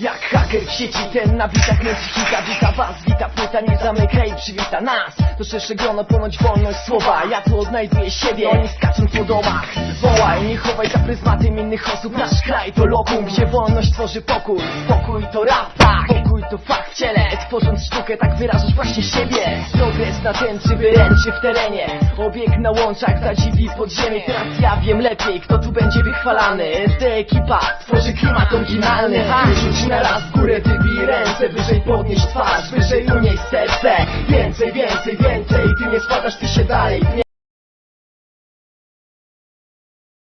Jak haker w sieci, ten na bitach kręci hita Wita was, wita płyta, nie zamyka i przywita nas. To szersze grono, ponoć wolność słowa. Ja tu odnajduję siebie, oni skaczą po domach. Wołaj, nie chowaj za pryzmatem innych osób. Nasz kraj to lokum, gdzie wolność tworzy pokój. Pokój to rap, tak, ciele Tworząc sztukę, tak wyrażasz właśnie siebie. Progres na tęczy, wyręczy w terenie. Obieg na łączach zadziwi podziemie. Teraz ja wiem lepiej, kto tu będzie wychwalany. SD ekipa tworzy klimat oryginalny. Rzuć na raz w górę, wybij ręce Wyżej podnieś twarz, wyżej unieś serce. Więcej, więcej, więcej Ty nie spadasz, ty się dalej